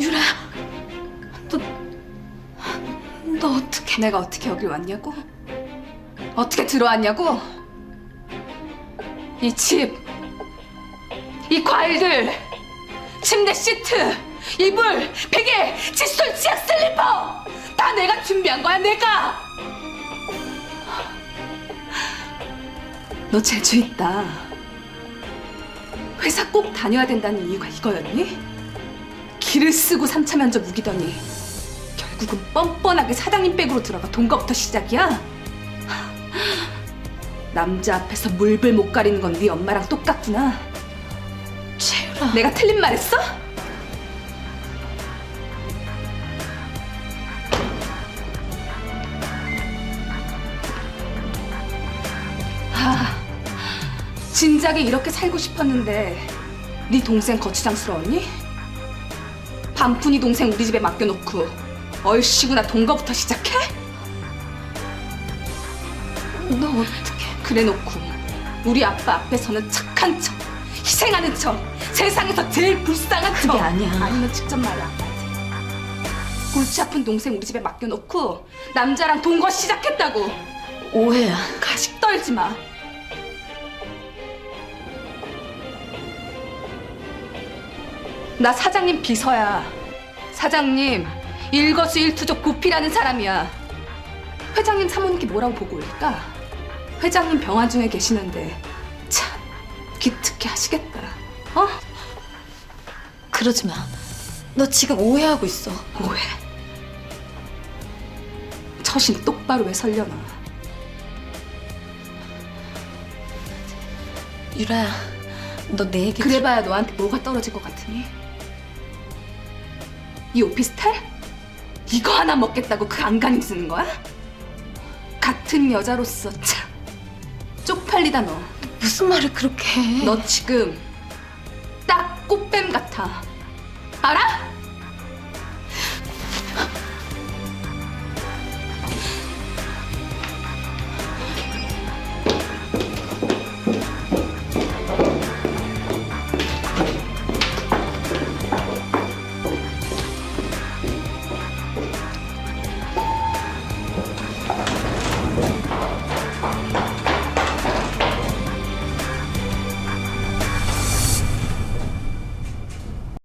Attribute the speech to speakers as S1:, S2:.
S1: 유라, 너, 너 어떻게 내가 어떻게 여기 왔냐고? 어떻게 들어왔냐고? 이 집, 이 과일들, 침대 시트, 이불, 베개, 칫솔, 치약, 슬리퍼 다 내가 준비한 거야 내가. 너 재주 있다. 회사 꼭 다녀야 된다는 이유가 이거였니? 기를 쓰고 3차 면접 우기더니 결국은 뻔뻔하게 사장님 백으로 들어가 동거부터 시작이야? 남자 앞에서 물불 못 가리는 건 네 엄마랑 똑같구나.
S2: 채율아.
S1: 내가 틀린 말 했어? 아, 진작에 이렇게 살고 싶었는데 네 동생 거추장스러웠니? 반푼이 동생 우리 집에 맡겨놓고 얼씨구나 동거부터 시작해?
S2: 너 어떻게?
S1: 그래놓고 우리 아빠 앞에서는 착한 척, 희생하는 척, 세상에서 제일 불쌍한 척.
S2: 그게 아니야.
S1: 아니면 직접 말해 아빠한테. 골치 아픈 동생 우리 집에 맡겨놓고 남자랑 동거 시작했다고.
S2: 오해야.
S1: 가식 떨지 마. 나 사장님 비서야. 사장님 일거수일투족 고피라는 사람이야. 회장님 사모님께 뭐라고 보고 올까? 회장님 병원 중에 계시는데 참 기특해 하시겠다. 어?
S2: 그러지 마. 너 지금 오해하고 있어.
S1: 오해. 처신 똑바로 왜 설려나?
S2: 유라야. 너 내 얘기
S1: 그래봐야 너한테 뭐가 떨어질 것 같으니? 이 오피스텔? 이거 하나 먹겠다고 그 안간힘 쓰는 거야? 같은 여자로서 참 쪽팔리다 너.
S2: 무슨 말을 그렇게 해?
S1: 너 지금 딱 꽃뱀 같아. 알아?